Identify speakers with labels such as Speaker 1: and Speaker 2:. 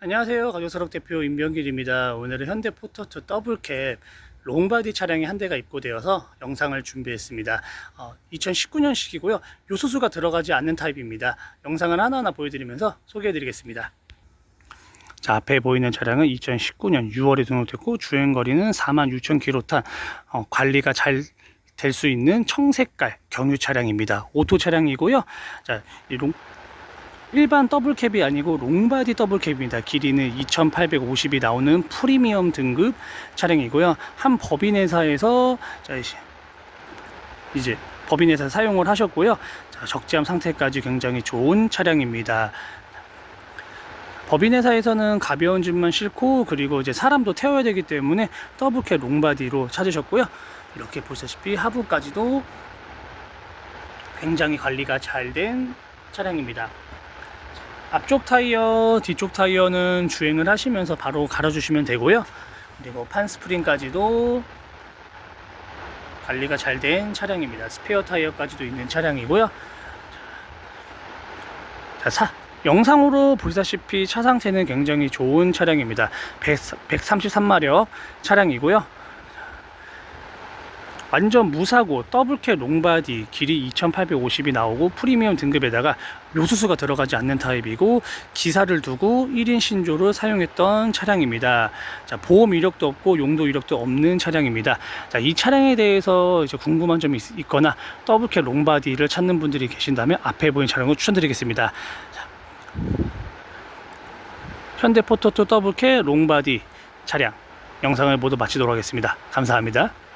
Speaker 1: 안녕하세요. 가족사록 대표 임병길입니다. 오늘은 현대 포터투 더블캡 롱바디 차량이 한 대가 입고되어서 영상을 준비했습니다. 2019년식이고요. 요소수가 들어가지 않는 타입입니다. 영상을 하나하나 보여드리면서 소개해 드리겠습니다. 자, 앞에 보이는 차량은 2019년 6월에 등록됐고 주행거리는 46,000km 탄 어, 관리가 잘 될 수 있는 청색깔 경유 차량입니다. 오토 차량이고요. 자, 이 롱, 일반 더블캡이 아니고 롱바디 더블캡입니다. 길이는 2850이 나오는 프리미엄 등급 차량이고요. 한 법인회사에서 자, 이제 법인회사 사용을 하셨고요. 자, 적재함 상태까지 굉장히 좋은 차량입니다. 법인회사에서는 가벼운 짐만 싣고 그리고 이제 사람도 태워야 되기 때문에 더블캡 롱바디로 찾으셨고요. 이렇게 보시다시피 하부까지도 굉장히 관리가 잘 된 차량입니다. 앞쪽 타이어, 뒤쪽 타이어는 주행을 하시면서 바로 갈아주시면 되고요. 그리고 판 스프링까지도 관리가 잘 된 차량입니다. 스페어 타이어까지도 있는 차량이고요. 자, 사, 영상으로 보시다시피 차 상태는 굉장히 좋은 차량입니다. 100, 133마력 차량이고요. 완전 무사고 더블캐 롱바디 길이 2850이 나오고 프리미엄 등급에다가 요수수가 들어가지 않는 타입이고 기사를 두고 1인 신조를 사용했던 차량입니다. 자, 보험 이력도 없고 용도 이력도 없는 차량입니다. 자, 이 차량에 대해서 이제 궁금한 점이 있, 있거나 더블캐 롱바디를 찾는 분들이 계신다면 앞에 보이는 차량을 추천드리겠습니다. 자, 현대 포토2 더블캐 롱바디 차량 영상을 모두 마치도록 하겠습니다. 감사합니다.